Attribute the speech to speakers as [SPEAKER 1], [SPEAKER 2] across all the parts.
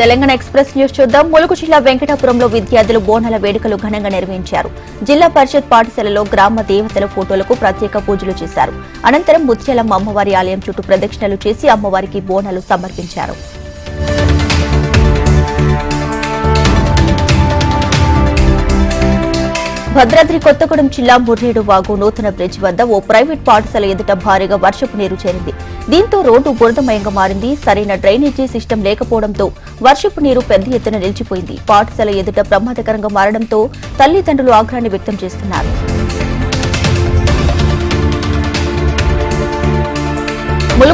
[SPEAKER 1] Telangana express news చూద్దాం. ములుగు జిల్లా వెంకటాపురంలో విద్యార్థులు బోనాల వేడుకలు ఘనంగా నిర్వహించారు. జిల్లా పరిషత్ పాఠశాలలో గ్రామ దేవతల ఫోటోలకు ప్రత్యేక పూజలు చేశారు. అనంతరం ముత్యాలమ్మ అమ్మవారి ఆలయం చుట్టూ ప్రదక్షిణలు చేసి అమ్మవారికి బోనాలు సమర్పించారు. భద్రాద్రి కొత్తగూడెం జిల్లా ముర్రేడు వాగు నూతన బ్రిడ్జ్ వద్ద ఓ ప్రైవేట్ పాఠశాల ఎదుట భారీగా వర్షపు నీరు చేరింది. దీంతో రోడ్డు బురదమయంగా మారింది. సరైన డ్రైనేజీ సిస్టమ్ లేకపోవడంతో వర్షపు నీరు పెద్ద ఎత్తున నిలిచిపోయింది. పాఠశాల ఎదుట ప్రమాదకరంగా మారడంతో తల్లిదండ్రులు ఆగ్రహాన్ని వ్యక్తం చేస్తున్నారు.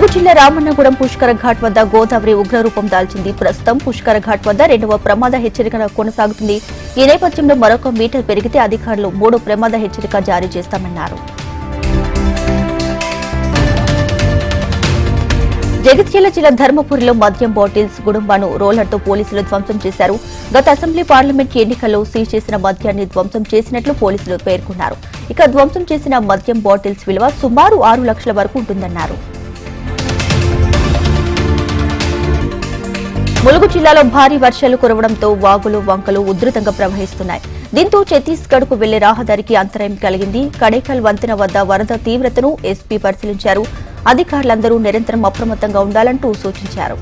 [SPEAKER 1] ములుగు జిల్లా రామన్నగూడెం పుష్కర ఘాట్ వద్ద గోదావరి ఉగ్రరూపం దాల్చింది. ప్రస్తుతం పుష్కర ఘాట్ వద్ద రెండవ ప్రమాద హెచ్చరిక కొనసాగుతుంది. ఈ నేపథ్యంలో మరొక మీటర్ పెరిగితే అధికారులు మూడో ప్రమాద హెచ్చరిక జారీ చేస్తామన్నారు. జగిత్యాల జిల్లా ధర్మపురిలో మద్యం బాటిల్స్ గుడుంబాను రోలర్తో పోలీసులు ధ్వంసం చేశారు. గత అసెంబ్లీ పార్లమెంట్ ఎన్నికల్లో సీజ్ చేసిన మద్యాన్ని ధ్వంసం చేసినట్లు పోలీసులు పేర్కొన్నారు. ఇక ధ్వంసం చేసిన మద్యం బాటిల్స్ విలువ సుమారు ఆరు లక్షల వరకు ఉంటుందన్నారు. ములుగు జిల్లాలో భారీ వర్షాలు కురవడంతో వాగులు వంకలు ఉధృతంగా ప్రవహిస్తున్నాయి. దీంతో ఛత్తీస్గఢ్కు వెళ్ళే రహదారికి అంతరాయం కలిగింది. కడేకల్ వంతెన వద్ద వరద తీవ్రతను ఎస్పీ పరిశీలించారు. అధికారులందరూ నిరంతరం అప్రమత్తంగా ఉండాలంటూ సూచించారు.